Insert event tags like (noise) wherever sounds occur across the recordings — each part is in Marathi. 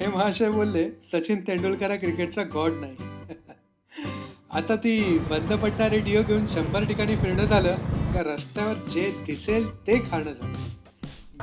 हे महाशय बोलले सचिन तेंडुलकर हा क्रिकेटचा गॉड नाही. (laughs) आता ती बंद पडणारे डिओ घेऊन शंभर ठिकाणी फिरणं झालं का रस्त्यावर जे दिसेल ते खाणं झालं.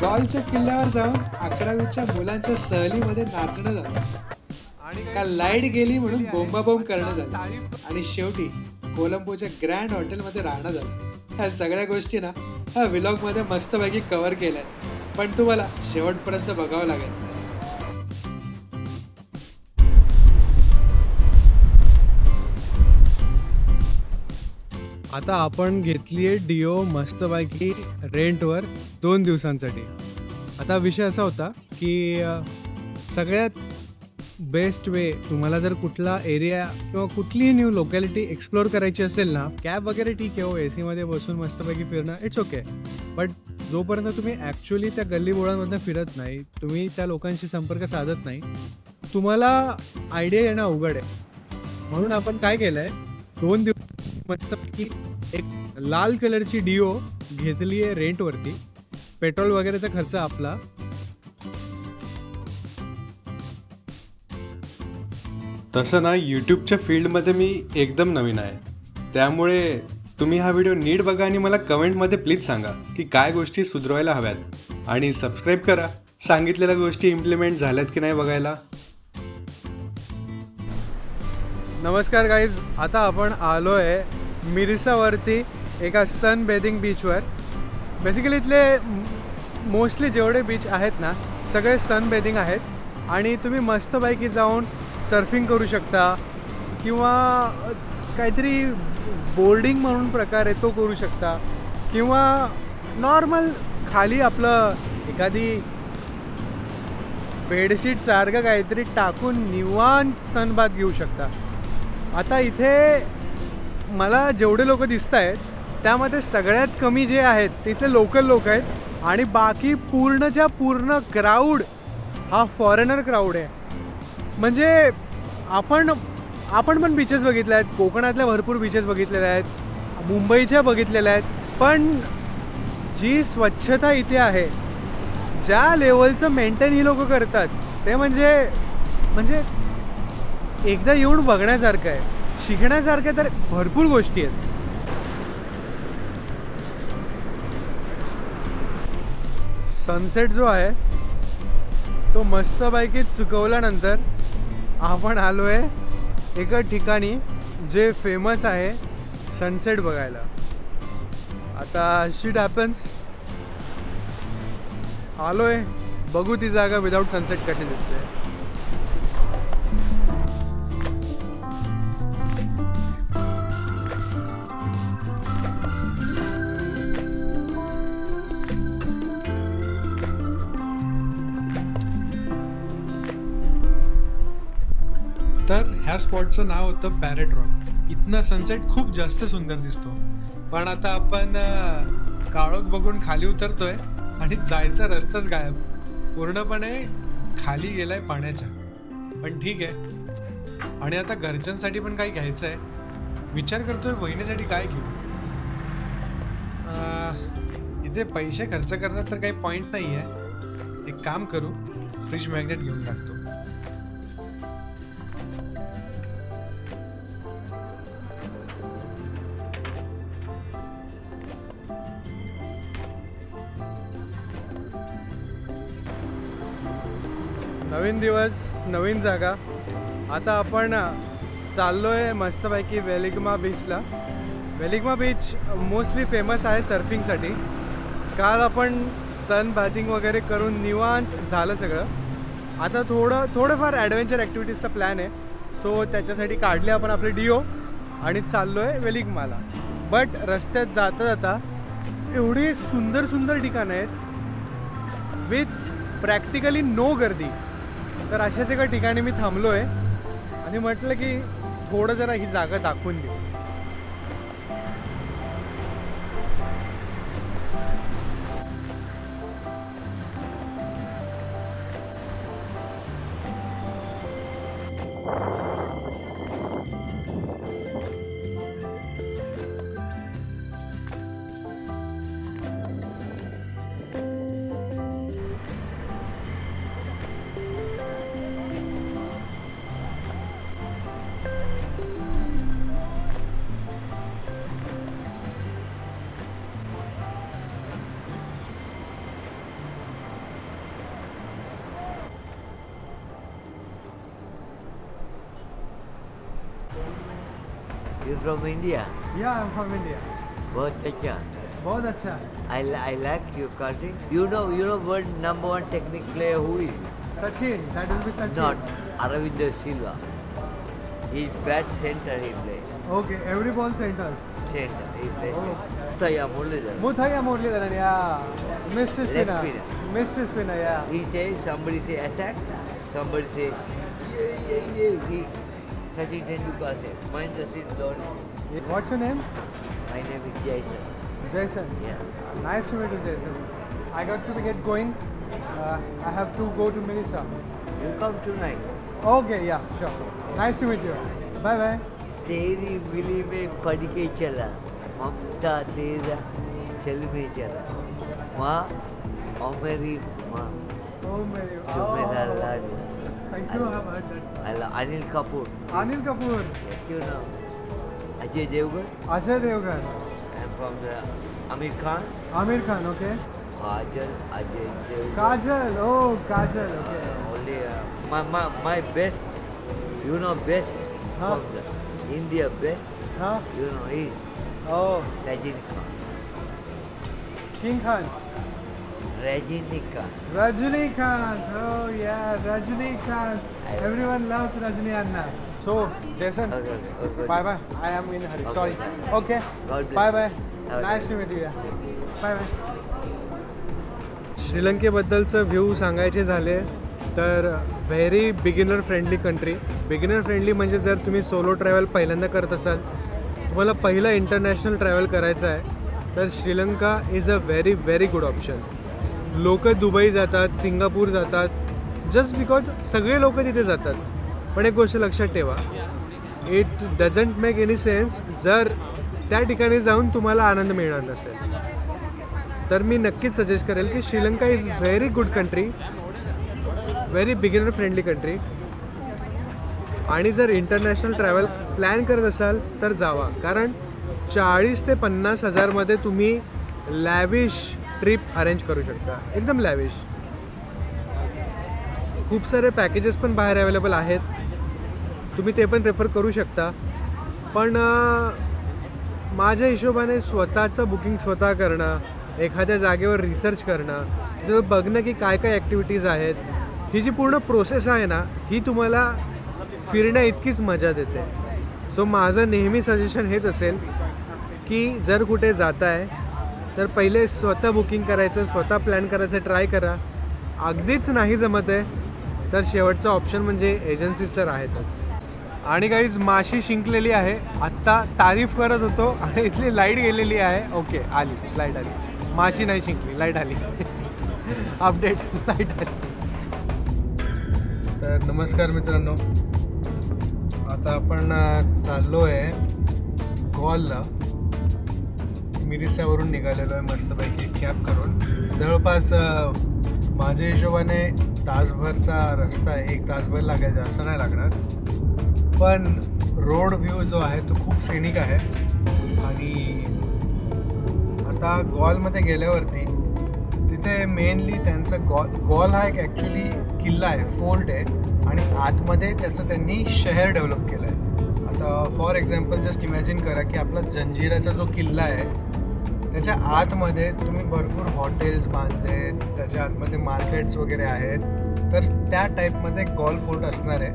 गॉलच्या किल्ल्यावर जाऊन अकरावीच्या मुलांच्या सहलीमध्ये नाचणं झालं. का लाइट गेली म्हणून बोंबाबोंब करणं झालं. आणि शेवटी कोलंबोच्या ग्रँड हॉटेलमध्ये राहणं झालं. ह्या सगळ्या गोष्टी ना ह्या व्लॉगमध्ये मस्तपैकी कव्हर केल्यात पण तुम्हाला शेवटपर्यंत बघावं लागेल. आता आपण घेतली आहे डिओ मस्तपैकी रेंटवर दोन दिवसांसाठी. आता विषय असा होता की सगळ्यात बेस्ट वे तुम्हाला जर कुठला एरिया किंवा कुठलीही न्यू लोकॅलिटी एक्सप्लोअर करायची असेल ना कॅब वगैरे ठीक आहे हो ए सीमध्ये बसून मस्तपैकी फिरणं इट्स ओके बट जोपर्यंत तुम्ही ॲक्च्युली त्या गल्लीबोळांमधनं फिरत नाही तुम्ही त्या लोकांशी संपर्क साधत नाही तुम्हाला आयडिया येणं अवघड आहे. म्हणून आपण काय केलं आहे दोन दिवस मस्तपैकी एक लाल कलरची डिओ घेतली आहे रेंटवरती पेट्रोल वगैरेचा खर्च आपला. तसं ना यूट्यूबच्या फील्डमध्ये मी एकदम नवीन आहे. त्यामुळे तुम्ही हा व्हिडिओ नीट बघा आणि मला कमेंटमध्ये प्लीज सांगा की काय गोष्टी सुधारायला हव्यात. आणि सबस्क्राईब करा. सांगितलेल्या गोष्टी इम्प्लिमेंट झाल्यात की नाही बघायला. नमस्कार गाईज आता आपण आलो आहे मिरसावरती एका सन बेदिंग बीचवर बेसिकली इथले मोस्टली जेवढे बीच आहेत ना सगळे सन बेदिंग आहेत. आणि तुम्ही मस्तपैकी जाऊन सर्फिंग करू शकता. किंवा काहीतरी बोर्डिंग म्हणून प्रकार आहे तो करू शकता. किंवा नॉर्मल खाली आपलं एखादी बेडशीट सारखं काहीतरी टाकून निवांत सनबाद घेऊ शकता. आता इथे मला जेवढे लोक दिसत आहेत त्यामध्ये सगळ्यात कमी जे आहेत तिथले लोकल लोक आहेत आणि बाकी पूर्णच्या पूर्ण क्राऊड हा फॉरेनर क्राऊड आहे. म्हणजे आपण आपण पण बीचेस बघितले आहेत कोकणातल्या भरपूर बीचेस बघितलेल्या आहेत मुंबईच्या बघितलेल्या आहेत पण जी स्वच्छता इथे आहे ज्या लेवलचं मेंटेन ही लोक करतात ते म्हणजे म्हणजे एकदा येऊन बघण्यासारखं आहे. शिकण्यासारख्या तर भरपूर गोष्टी आहेत. सनसेट जो आहे तो मस्तपैकी चुकवल्यानंतर आपण आलो आहे एका ठिकाणी जे फेमस आहे सनसेट बघायला. आता शिट हॅपन्स आलो आहे बघू ती जागा विदाऊट सनसेट कशी दिसते. ह्या स्पॉटचं नाव होतं पॅरेट रॉक इथनं सनसेट खूप जास्त सुंदर दिसतो. पण आता आपण काळोख बघून खाली उतरतोय आणि जायचा रस्ताच गायब. पूर्णपणे खाली गेलाय पाण्याच्या. पण ठीक आहे. आणि आता घरच्यांसाठी पण काही घ्यायचं आहे विचार करतोय बहिणीसाठी काय घेऊ? इथे पैसे खर्च करण्यात तर काही पॉईंट नाही आहे एक काम करू फ्रीज मॅग्नेट घेऊन टाकतो. नवीन दिवस नवीन जागा. आता आपण चाललो आहे मस्तपैकी वेलिगमा बीचला. वेलिगमा बीच मोस्टली फेमस आहे सर्फिंगसाठी. काल आपण सन बाथिंग वगैरे करून निवांत झालं सगळं. आता थोडं थोडंफार ॲडव्हेंचर ॲक्टिव्हिटीजचा प्लॅन आहे. सो त्याच्यासाठी काढले आपण आपले डिओ आणि चाललो आहे वेलिगमाला. बट रस्त्यात जाता जाता एवढी सुंदर सुंदर ठिकाणं आहेत. विथ प्रॅक्टिकली नो गर्दी. तर अशाच एका ठिकाणी मी थांबलो आहे आणि म्हटलं की थोडं जरा ही जागा दाखवून देऊ. From India? I am from India बहुत अच्छा. बहुत अच्छा I, li- I like your country. You know, you know world number one technique player who is? Sachin that will be Sachin Not Aravinder Silva. He's bat center he play. Okay every ball centres Center he play. Oh. Taya Mullaidhar. Muttiah Muralitharan या mister Left spinner spinner. Mister spinner या He says somebody say attack, somebody say yeah yeah yeah. He Sachin Tendulkar say Mahendra Singh Dhoni. What's your name My name is Jason. जैसन Yeah. Nice to meet you, Jason. I got to get going. Uh, I have to go to Melissa. You come tonight. Okay, yeah, sure. Nice to meet you. Bye bye. तेरी मिली में पढ़ के चला ममता तेरा चल में चला माँ और मेरी माँ Oh, Mary. जो मेरा लाड I know I've heard that. Song. अला अनिल कपूर Anil Kapoor. क्यों ना Ajay Devgn and from the Amir Khan Amir Khan, okay. Kajal Ajay Devgan Kajal. Oh, Kajal. Okay. only uh, my, my my best you know best Huh? from the India best Huh? you know is Oh, Rajin Khan King Khan. Rajinikanth Rajinikanth. Oh, yeah, Rajinikanth. Everyone loves Rajini Anna. So, Jason. okay okay okay Bye bye. I am in a hurry. Okay. Sorry. Okay. God bless. Bye bye. Okay. Nice to meet you. Yeah. Bye bye. श्रीलंकेबद्दलचं व्ह्यू सांगायचे झाले तर very beginner friendly country beginner friendly म्हणजे जर तुम्ही सोलो ट्रॅव्हल पहिल्यांदा करत असाल तुम्हाला पहिलं इंटरनॅशनल ट्रॅव्हल करायचं आहे तर Sri Lanka is a very very good option लोक दुबई जातात सिंगापूर जातात जस्ट बिकॉज सगळे लोक तिथे जातात. पण एक गोष्ट लक्षात ठेवा it doesn't make any sense जर त्या ठिकाणी जाऊन तुम्हाला आनंद मिळणार नसेल. तर मी नक्कीच सजेस्ट करेल की Sri Lanka is very good country very beginner friendly country आणि जर इंटरनॅशनल ट्रॅव्हल प्लॅन करत असाल तर जावा. कारण चाळीस ते पन्नास हजारमध्ये तुम्ही लॅविश ट्रिप अरेंज करू शकता. एकदम लॅविश खूप सारे पॅकेजेस पण बाहेर अवेलेबल आहेत. तुम्ही ते पण रेफर करू शकता. पण माझ्या हिशोबाने स्वतःचं बुकिंग स्वतः करणं एखाद्या जागेवर रिसर्च करणं तिथं बघणं की काय काय ॲक्टिव्हिटीज आहेत ही जी पूर्ण प्रोसेस आहे ना ही तुम्हाला फिरण्या इतकीच मजा देते. सो माझं नेहमी सजेशन हेच असेल की जर कुठे जात आहे तर पहिले स्वतः बुकिंग करायचं स्वतः प्लॅन करायचं ट्राय करा. अगदीच नाही जमत आहे तर शेवटचं ऑप्शन म्हणजे एजन्सीज तर आहेतच. आणि काहीच माशी शिंकलेली आहे. आत्ता तारीफ करत होतो आणि इथली लाइट गेलेली आहे. ओके आली. लाइट आली. माशी नाही शिंकली. लाइट आली. (laughs) अपडेट लाइट आली. तर नमस्कार मित्रांनो. आता आपण चाललो आहे गॉलला मिरिसावरून निघालेलो आहे मस्तपैकी. कॅब करून. जवळपास माझ्या हिशोबाने तासभरचा रस्ता आहे. एक तासभर लागायचा असं नाही लागणार. पण रोड व्ह्यू जो आहे तो खूप सिनिक आहे. आणि आता गॉलमध्ये गेल्यावरती तिथे मेनली त्यांचा गॉल गॉल हा एक ॲक्च्युली किल्ला आहे फोर्ट आहे. आणि आतमध्ये त्याचं त्यांनी शहर डेव्हलप केलं आहे आता फॉर एक्झाम्पल जस्ट इमॅजिन करा की आपला जंजिराचा जो किल्ला आहे त्याच्या आतमध्ये तुम्ही भरपूर हॉटेल्स बांधले त्याच्या आतमध्ये मार्केट्स वगैरे आहेत. तर त्या टाईपमध्ये गॉल फोर्ट असणार आहे.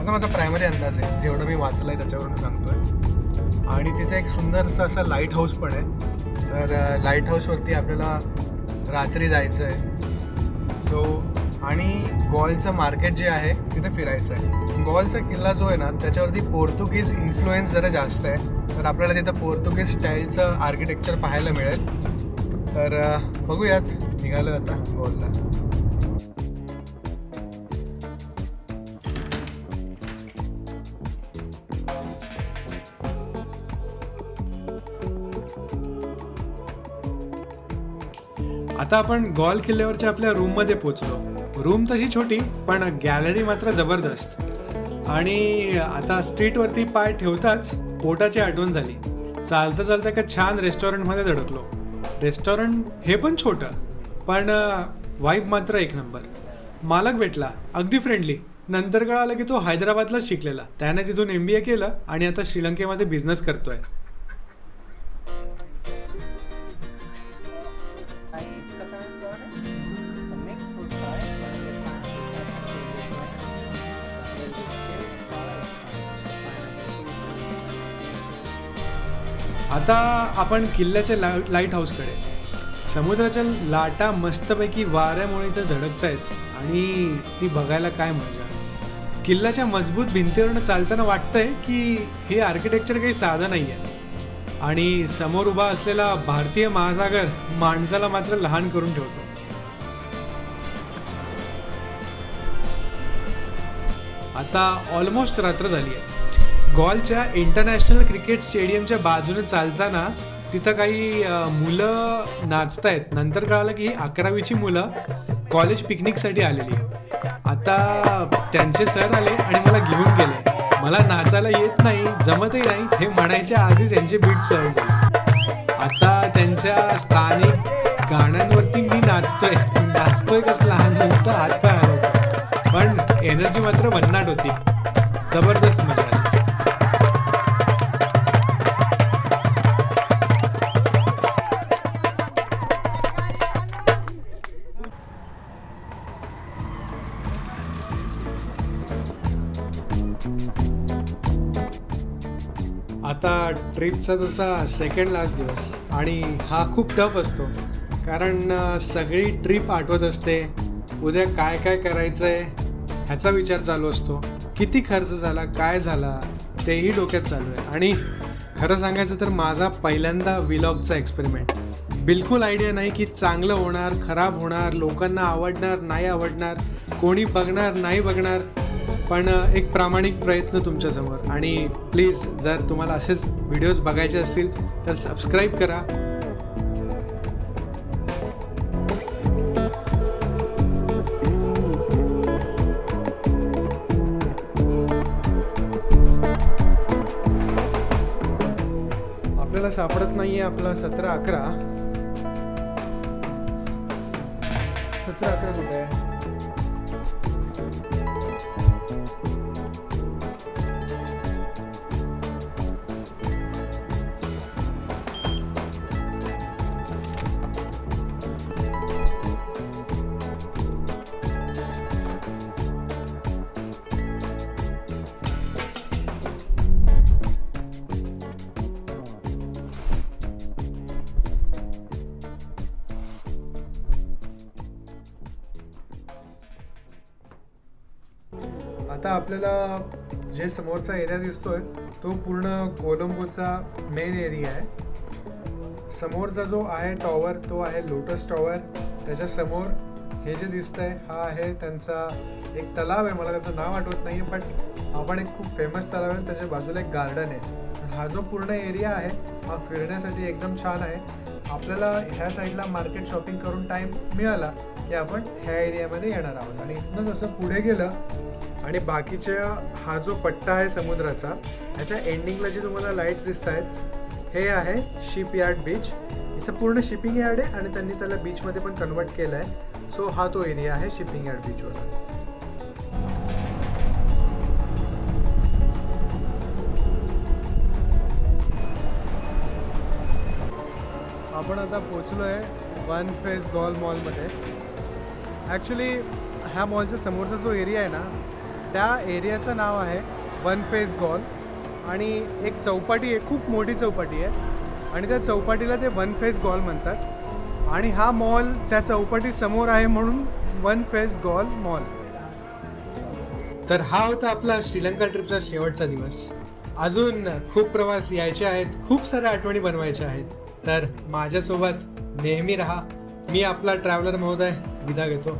असा माझा प्रायमरी अंदाज आहे. जेवढं मी वाचलं आहे त्याच्यावरून सांगतोय. आणि तिथे एक सुंदरसं असं लाइट हाऊस पण आहे. तर लाइट हाऊसवरती आपल्याला रात्री जायचं आहे सो आणि गॉलचं मार्केट जे आहे तिथे फिरायचं आहे गॉलचा किल्ला जो आहे ना त्याच्यावरती पोर्तुगीज इन्फ्लुएन्स जरा जास्त आहे. तर आपल्याला तिथं पोर्तुगीज स्टाईलचं आर्किटेक्चर पाहायला मिळेल. तर बघूयात. निघालं आता गॉलला. आता आपण गॉल किल्ल्यावरच्या आपल्या रूममध्ये पोचलो. रूम तशी छोटी पण गॅलरी मात्र जबरदस्त. आणि आता स्ट्रीटवरती पाय ठेवताच पोटाची आठवण झाली. चालता चालता एका छान रेस्टॉरंटमध्ये धडकलो. रेस्टॉरंट हे पण छोटं पण वाईफ मात्र एक नंबर मालक भेटला अगदी फ्रेंडली नंतर कळालं की तो हैदराबादलाच शिकलेला. त्याने तिथून एम बी ए केलं आणि आता श्रीलंकेमध्ये बिझनेस करतोय. आता आपण किल्ल्याच्या ला लाइट हाऊसकडे समुद्राच्या लाटा मस्तपैकी वाऱ्यामुळे इथे धडकत आहेत आणि ती बघायला काय मजा. किल्ल्याच्या मजबूत भिंतीवरनं चालताना वाटतंय की हे आर्किटेक्चर काही साधं नाही आहे आणि समोर उभा असलेला भारतीय महासागर माणसाला मात्र लहान करून ठेवतो. आता ऑलमोस्ट रात्र झाली आहे गॉलच्या इंटरनॅशनल क्रिकेट स्टेडियमच्या बाजूने चालताना तिथं काही मुलं नाचतायत. नंतर कळालं की ही अकरावीची मुलं कॉलेज पिकनिकसाठी आलेली आता त्यांचे सर आले आणि मला घेऊन गेले. मला नाचायला येत नाही जमतही नाही हे म्हणायच्या आधीच यांचे बीट सुरू आता त्यांच्या स्थानिक गाण्यांवरती मी नाचतोय. नाचतोय कसं लहान नुसतं हात पाय पण एनर्जी मात्र भन्नाट होती. जबरदस्त मजा. ट्रिपचा जसा सेकंड लास्ट दिवस. आणि हा खूप टफ असतो. कारण सगळी ट्रिप आठवत असते. उद्या काय काय करायचं आहे ह्याचा विचार चालू असतो. किती खर्च झाला काय झाला तेही डोक्यात चालू आहे. आणि खरं सांगायचं तर माझा पहिल्यांदा विलॉगचा एक्सपेरिमेंट बिलकुल आयडिया नाही की चांगलं होणार खराब होणार लोकांना आवडणार नाही आवडणार कोणी बघणार नाही बघणार. पण एक प्रामाणिक प्रयत्न तुमच्यासमोर. आणि प्लीज जर तुम्हाला असेच व्हिडिओज बघायचे असतील तर सबस्क्राईब करा. आपल्याला सापडत नाहीये आपला सतरा अकरा. सतरा अकरा कुठे आहे? आता आपल्याला जे समोरचा एरिया दिसतोय तो पूर्ण कोलंबोचा मेन एरिया आहे. समोरचा जो आहे टॉवर तो आहे लोटस टॉवर त्याच्यासमोर हे जे दिसतंय हा आहे त्यांचा एक तलाव आहे. मला त्याचं नाव आठवत नाही पण आपण एक खूप फेमस तलाव आहे. त्याच्या बाजूला एक गार्डन आहे. हा जो पूर्ण एरिया आहे हा फिरण्यासाठी एकदम छान आहे. आपल्याला ह्या साईडला मार्केट शॉपिंग करून टाईम मिळाला की आपण ह्या एरियामध्ये येणार आहोत. आणि इथनं जसं पुढे गेलं आणि बाकीच्या हा जो पट्टा आहे समुद्राचा ह्याच्या एंडिंगला जे तुम्हाला लाईट्स दिसत आहेत हे आहे शिप यार्ड बीच इथं पूर्ण शिपिंग यार्ड आहे आणि त्यांनी त्याला बीचमध्ये पण कन्वर्ट केलं आहे सो हा तो एरिया आहे शिपिंग यार्ड बीचवर आपण आता पोचलो आहे वन फेस गॉल मॉलमध्ये ॲक्च्युली ह्या मॉलच्या समोरचा जो एरिया आहे ना त्या एरियाचं नाव आहे वन फेस गॉल. आणि एक चौपाटी आहे खूप मोठी चौपाटी आहे. आणि त्या चौपाटीला ते वन फेस गॉल म्हणतात. आणि हा मॉल त्या चौपाटी समोर आहे म्हणून वन फेस गॉल मॉल. तर हा होता आपला श्रीलंका ट्रिपचा शेवटचा दिवस. अजून खूप प्रवास यायचे आहेत खूप साऱ्या आठवणी बनवायच्या आहेत. तर माझ्यासोबत नेहमी राहा. मी आपला ट्रॅव्हलर महोदय विदा घेतो.